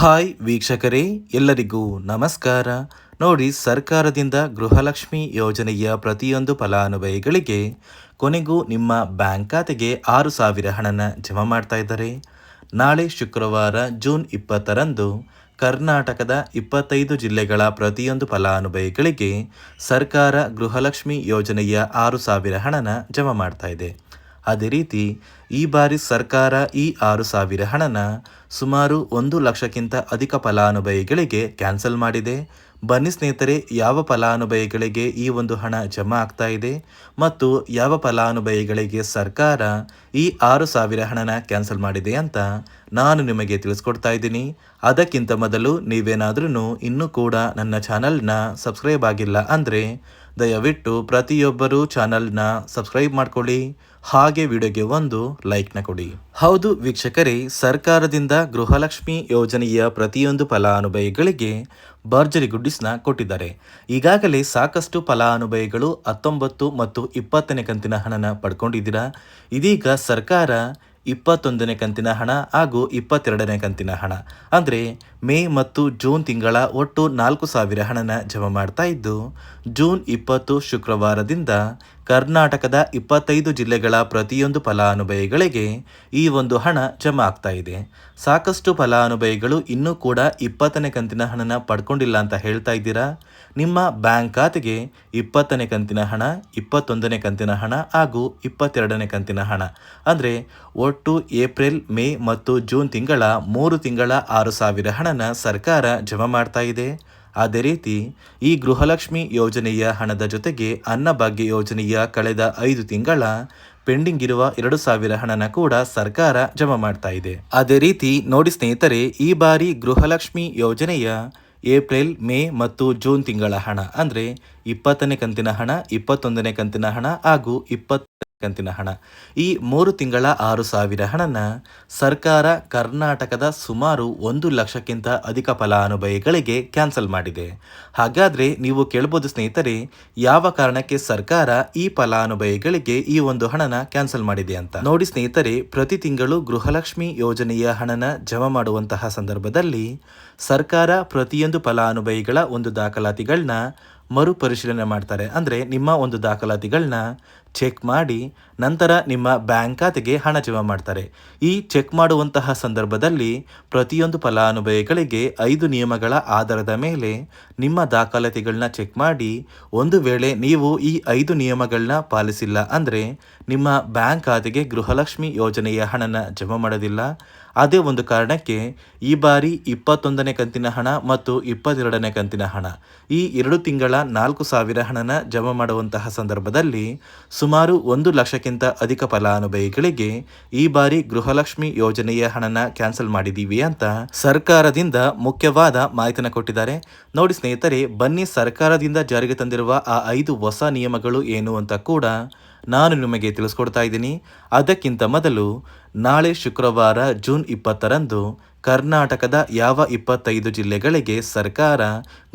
Hi ವೀಕ್ಷಕರೇ, ಎಲ್ಲರಿಗೂ ನಮಸ್ಕಾರ. ನೋಡಿ, ಸರ್ಕಾರದಿಂದ ಗೃಹಲಕ್ಷ್ಮಿ ಯೋಜನೆಯ ಪ್ರತಿಯೊಂದು ಫಲಾನುಭವಿಗಳಿಗೆ ಕೊನೆಗೂ ನಿಮ್ಮ ಬ್ಯಾಂಕ್ ಖಾತೆಗೆ ಆರು ಸಾವಿರ ಹಣನ ಜಮಾ ಮಾಡ್ತಾ ಇದ್ದಾರೆ. ನಾಳೆ ಶುಕ್ರವಾರ ಜೂನ್ ಇಪ್ಪತ್ತರಂದು ಕರ್ನಾಟಕದ ಇಪ್ಪತ್ತೈದು ಜಿಲ್ಲೆಗಳ ಪ್ರತಿಯೊಂದು ಫಲಾನುಭವಿಗಳಿಗೆ ಸರ್ಕಾರ ಗೃಹಲಕ್ಷ್ಮಿ ಯೋಜನೆಯ ಆರು ಸಾವಿರ ಹಣನ ಜಮಾ ಮಾಡ್ತಾ ಅದೇ ರೀತಿ ಈ ಬಾರಿ ಸರ್ಕಾರ ಈ ಆರು ಸಾವಿರ ಹಣನ ಸುಮಾರು ಒಂದು ಲಕ್ಷಕ್ಕಿಂತ ಅಧಿಕ ಫಲಾನುಭವಿಗಳಿಗೆ ಕ್ಯಾನ್ಸಲ್ ಮಾಡಿದೆ. ಬನ್ನಿ ಸ್ನೇಹಿತರೆ, ಯಾವ ಫಲಾನುಭವಿಗಳಿಗೆ ಈ ಒಂದು ಹಣ ಜಮಾ ಆಗ್ತಾ ಇದೆ ಮತ್ತು ಯಾವ ಫಲಾನುಭವಿಗಳಿಗೆ ಸರ್ಕಾರ ಈ ಆರು ಸಾವಿರ ಹಣನ ಕ್ಯಾನ್ಸಲ್ ಮಾಡಿದೆ ಅಂತ ನಾನು ನಿಮಗೆ ತಿಳಿಸ್ಕೊಡ್ತಾ ಇದ್ದೀನಿ. ಅದಕ್ಕಿಂತ ಮೊದಲು ನೀವೇನಾದ್ರೂ ಇನ್ನೂ ಕೂಡ ನನ್ನ ಚಾನಲ್ನ ಸಬ್ಸ್ಕ್ರೈಬ್ ಆಗಿಲ್ಲ ಅಂದರೆ ದಯವಿಟ್ಟು ಪ್ರತಿಯೊಬ್ಬರೂ ಚಾನಲ್ನ ಸಬ್ಸ್ಕ್ರೈಬ್ ಮಾಡ್ಕೊಳ್ಳಿ, ಹಾಗೆ ವಿಡಿಯೋಗೆ ಒಂದು ಲೈಕ್ನ ಕೊಡಿ. ಹೌದು ವೀಕ್ಷಕರೇ, ಸರ್ಕಾರದಿಂದ ಗೃಹಲಕ್ಷ್ಮಿ ಯೋಜನೆಯ ಪ್ರತಿಯೊಂದು ಫಲಾನುಭವಿಗಳಿಗೆ ಭರ್ಜರಿ ಗುಡ್ಡಿಸ್ನ ಕೊಟ್ಟಿದ್ದಾರೆ. ಈಗಾಗಲೇ ಸಾಕಷ್ಟು ಫಲಾನುಭವಿಗಳು ಹತ್ತೊಂಬತ್ತು ಮತ್ತು ಇಪ್ಪತ್ತನೇ ಕಂತಿನ ಹಣನ ಪಡ್ಕೊಂಡಿದ್ದೀರಾ? ಇದೀಗ ಸರ್ಕಾರ ಇಪ್ಪತ್ತೊಂದನೇ ಕಂತಿನ ಹಣ ಹಾಗೂ ಇಪ್ಪತ್ತೆರಡನೇ ಕಂತಿನ ಹಣ. ಅಂದರೆ ಮೇ ಮತ್ತು ಜೂನ್ ತಿಂಗಳ ಒಟ್ಟು ನಾಲ್ಕು ಸಾವಿರ ಹಣನ ಜಮಾ ಮಾಡ್ತಾ ಇದ್ದು, ಜೂನ್ ಇಪ್ಪತ್ತು ಶುಕ್ರವಾರದಿಂದ ಕರ್ನಾಟಕದ ಇಪ್ಪತ್ತೈದು ಜಿಲ್ಲೆಗಳ ಪ್ರತಿಯೊಂದು ಫಲಾನುಭವಿಗಳಿಗೆ ಈ ಒಂದು ಹಣ ಜಮಾ ಆಗ್ತಾ ಇದೆ. ಸಾಕಷ್ಟು ಫಲಾನುಭವಿಗಳು ಇನ್ನೂ ಕೂಡ ಇಪ್ಪತ್ತನೇ ಕಂತಿನ ಹಣನ ಪಡ್ಕೊಂಡಿಲ್ಲ ಅಂತ ಹೇಳ್ತಾ ಇದ್ದೀರಾ? ನಿಮ್ಮ ಬ್ಯಾಂಕ್ ಖಾತೆಗೆ ಇಪ್ಪತ್ತನೇ ಕಂತಿನ ಹಣ, ಇಪ್ಪತ್ತೊಂದನೇ ಕಂತಿನ ಹಣ ಹಾಗೂ ಇಪ್ಪತ್ತೆರಡನೇ ಕಂತಿನ ಹಣ. ಅಂದರೆ ಒಟ್ಟು ಏಪ್ರಿಲ್, ಮೇ ಮತ್ತು ಜೂನ್ ತಿಂಗಳ ಮೂರು ತಿಂಗಳ ಆರು ಸಾವಿರ ಹಣನ ಸರ್ಕಾರ ಜಮಾ ಮಾಡ್ತಾ ಇದೆ. ಅದೇ ರೀತಿ ಈ ಗೃಹಲಕ್ಷ್ಮಿ ಯೋಜನೆಯ ಹಣದ ಜೊತೆಗೆ ಅನ್ನಭಾಗ್ಯ ಯೋಜನೆಯ ಕಳೆದ ಐದು ತಿಂಗಳ ಪೆಂಡಿಂಗ್ ಇರುವ ಎರಡು ಸಾವಿರ ಹಣನ ಕೂಡ ಸರ್ಕಾರ ಜಮಾ ಮಾಡ್ತಾ ಇದೆ. ಅದೇ ರೀತಿ ನೋಡಿ ಸ್ನೇಹಿತರೆ, ಈ ಬಾರಿ ಗೃಹಲಕ್ಷ್ಮಿ ಯೋಜನೆಯ ಏಪ್ರಿಲ್, ಮೇ ಮತ್ತು ಜೂನ್ ತಿಂಗಳ ಹಣ. ಅಂದರೆ ಇಪ್ಪತ್ತನೇ ಕಂತಿನ ಹಣ, ಇಪ್ಪತ್ತೊಂದನೇ ಕಂತಿನ ಹಣ ಹಾಗೂ ಇಪ್ಪತ್ತ ಕಂತಿನ ಹಣ. ಈ ಮೂರು ತಿಂಗಳ ಆರು ಸಾವಿರ ಹಣನ ಸರ್ಕಾರ ಕರ್ನಾಟಕದ ಸುಮಾರು ಒಂದು ಲಕ್ಷಕ್ಕಿಂತ ಅಧಿಕ ಫಲಾನುಭವಿಗಳಿಗೆ ಕ್ಯಾನ್ಸಲ್ ಮಾಡಿದೆ. ಹಾಗಾದರೆ ನೀವು ಕೇಳ್ಬೋದು ಸ್ನೇಹಿತರೆ, ಯಾವ ಕಾರಣಕ್ಕೆ ಸರ್ಕಾರ ಈ ಫಲಾನುಭವಿಗಳಿಗೆ ಈ ಒಂದು ಹಣನ ಕ್ಯಾನ್ಸಲ್ ಮಾಡಿದೆ ಅಂತ? ನೋಡಿ ಸ್ನೇಹಿತರೆ, ಪ್ರತಿ ತಿಂಗಳು ಗೃಹಲಕ್ಷ್ಮಿ ಯೋಜನೆಯ ಹಣನ ಜಮಾ ಮಾಡುವಂತಹ ಸಂದರ್ಭದಲ್ಲಿ ಸರ್ಕಾರ ಪ್ರತಿಯೊಂದು ಫಲಾನುಭವಿಗಳ ಒಂದು ದಾಖಲಾತಿಗಳನ್ನ ಮರುಪರಿಶೀಲನೆ ಮಾಡ್ತಾರೆ. ಅಂದರೆ ನಿಮ್ಮ ಒಂದು ದಾಖಲಾತಿಗಳನ್ನ ಚೆಕ್ ಮಾಡಿ ನಂತರ ನಿಮ್ಮ ಬ್ಯಾಂಕ್ ಖಾತೆಗೆ ಹಣ ಜಮಾ ಮಾಡ್ತಾರೆ. ಈ ಚೆಕ್ ಮಾಡುವಂತಹ ಸಂದರ್ಭದಲ್ಲಿ ಪ್ರತಿಯೊಂದು ಫಲಾನುಭವಿಗಳಿಗೆ ಐದು ನಿಯಮಗಳ ಆಧಾರದ ಮೇಲೆ ನಿಮ್ಮ ದಾಖಲಾತಿಗಳನ್ನ ಚೆಕ್ ಮಾಡಿ ಒಂದು ವೇಳೆ ನೀವು ಈ ಐದು ನಿಯಮಗಳನ್ನ ಪಾಲಿಸಿಲ್ಲ ಅಂದರೆ ನಿಮ್ಮ ಬ್ಯಾಂಕ್ ಖಾತೆಗೆ ಗೃಹಲಕ್ಷ್ಮಿ ಯೋಜನೆಯ ಹಣನ ಜಮಾ ಮಾಡೋದಿಲ್ಲ. ಅದೇ ಒಂದು ಕಾರಣಕ್ಕೆ ಈ ಬಾರಿ ಇಪ್ಪತ್ತೊಂದನೇ ಕಂತಿನ ಹಣ ಮತ್ತು ಇಪ್ಪತ್ತೆರಡನೇ ಕಂತಿನ ಹಣ. ಈ ಎರಡು ತಿಂಗಳ ನಾಲ್ಕು ಸಾವಿರ ಹಣನ ಜಮಾ ಮಾಡುವಂತಹ ಸಂದರ್ಭದಲ್ಲಿ ಸುಮಾರು ಒಂದು ಲಕ್ಷಕ್ಕಿಂತ ಅಧಿಕ ಫಲಾನುಭವಿಗಳಿಗೆ ಈ ಬಾರಿ ಗೃಹಲಕ್ಷ್ಮಿ ಯೋಜನೆಯ ಹಣನ ಕ್ಯಾನ್ಸಲ್ ಮಾಡಿದ್ದೀವಿ ಅಂತ ಸರ್ಕಾರದಿಂದ ಮುಖ್ಯವಾದ ಮಾಹಿತಿನ ಕೊಟ್ಟಿದ್ದಾರೆ. ನೋಡಿ ಸ್ನೇಹಿತರೆ, ಬನ್ನಿ ಸರ್ಕಾರದಿಂದ ಜಾರಿಗೆ ತಂದಿರುವ ಆ ಐದು ಹೊಸ ನಿಯಮಗಳು ಏನು ಅಂತ ಕೂಡ ನಾನು ನಿಮಗೆ ತಿಳಿಸ್ಕೊಡ್ತಾ ಇದ್ದೀನಿ. ಅದಕ್ಕಿಂತ ಮೊದಲು ನಾಳೆ ಶುಕ್ರವಾರ ಜೂನ್ ಇಪ್ಪತ್ತರಂದು ಕರ್ನಾಟಕದ ಯಾವ ಇಪ್ಪತ್ತೈದು ಜಿಲ್ಲೆಗಳಿಗೆ ಸರ್ಕಾರ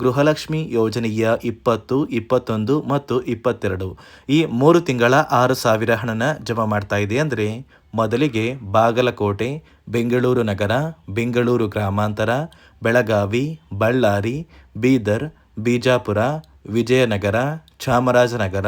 ಗೃಹಲಕ್ಷ್ಮಿ ಯೋಜನೆಯ ಇಪ್ಪತ್ತು, ಇಪ್ಪತ್ತೊಂದು ಮತ್ತು ಇಪ್ಪತ್ತೆರಡು ಈ ಮೂರು ತಿಂಗಳ ಆರು ಸಾವಿರ ಹಣನ ಜಮಾ ಮಾಡ್ತಾ ಇದೆ ಅಂದರೆ ಮೊದಲಿಗೆ ಬಾಗಲಕೋಟೆ, ಬೆಂಗಳೂರು ನಗರ, ಬೆಂಗಳೂರು ಗ್ರಾಮಾಂತರ, ಬೆಳಗಾವಿ, ಬಳ್ಳಾರಿ, ಬೀದರ್, ಬಿಜಾಪುರ, ವಿಜಯನಗರ, ಚಾಮರಾಜನಗರ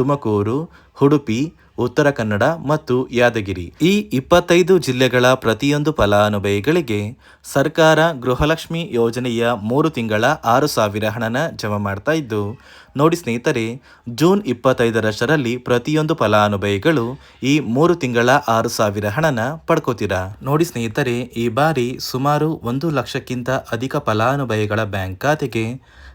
ತುಮಕೂರು, ಉಡುಪಿ, ಉತ್ತರ ಕನ್ನಡ ಮತ್ತು ಯಾದಗಿರಿ. ಈ ಇಪ್ಪತ್ತೈದು ಜಿಲ್ಲೆಗಳ ಪ್ರತಿಯೊಂದು ಫಲಾನುಭವಿಗಳಿಗೆ ಸರ್ಕಾರ ಗೃಹಲಕ್ಷ್ಮಿ ಯೋಜನೆಯ ಮೂರು ತಿಂಗಳ ಆರು ಸಾವಿರ ಹಣನ ಜಮಾ ಮಾಡ್ತಾ ಇದ್ದು, ನೋಡಿ ಸ್ನೇಹಿತರೆ, ಜೂನ್ ಇಪ್ಪತ್ತೈದರಷ್ಟರಲ್ಲಿ ಪ್ರತಿಯೊಂದು ಫಲಾನುಭವಿಗಳು ಈ ಮೂರು ತಿಂಗಳ ಆರು ಸಾವಿರ ಹಣನ ಪಡ್ಕೋತೀರಾ? ನೋಡಿ ಸ್ನೇಹಿತರೆ, ಈ ಬಾರಿ ಸುಮಾರು ಒಂದು ಲಕ್ಷಕ್ಕಿಂತ ಅಧಿಕ ಫಲಾನುಭವಿಗಳ ಬ್ಯಾಂಕ್ ಖಾತೆಗೆ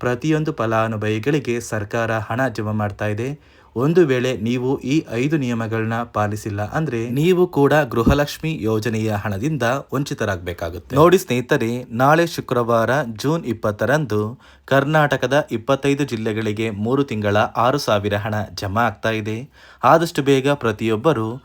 ಪ್ರತಿಯೊಂದು ಫಲಾನುಭವಿಗಳಿಗೆ ಸರ್ಕಾರ ಹಣ ಜಮಾ ಮಾಡ್ತಾ ಇದೆ. ಒಂದು ವೇಳೆ ನೀವು ಈ ಐದು ನಿಯಮಗಳನ್ನ ಪಾಲಿಸಿಲ್ಲ ಅಂದ್ರೆ ನೀವು ಕೂಡ ಗೃಹಲಕ್ಷ್ಮಿ ಯೋಜನೆಯ ಹಣದಿಂದ ವಂಚಿತರಾಗಬೇಕಾಗುತ್ತೆ. ನೋಡಿ ಸ್ನೇಹಿತರೆ, ನಾಳೆ ಶುಕ್ರವಾರ ಜೂನ್ ಇಪ್ಪತ್ತರಂದು ಕರ್ನಾಟಕದ ಇಪ್ಪತ್ತೈದು ಜಿಲ್ಲೆಗಳಿಗೆ ಮೂರು ತಿಂಗಳ ಆರು ಸಾವಿರ ಹಣ ಜಮಾ ಆಗ್ತಾ ಇದೆ. ಆದಷ್ಟು ಬೇಗ ಪ್ರತಿಯೊಬ್ಬರು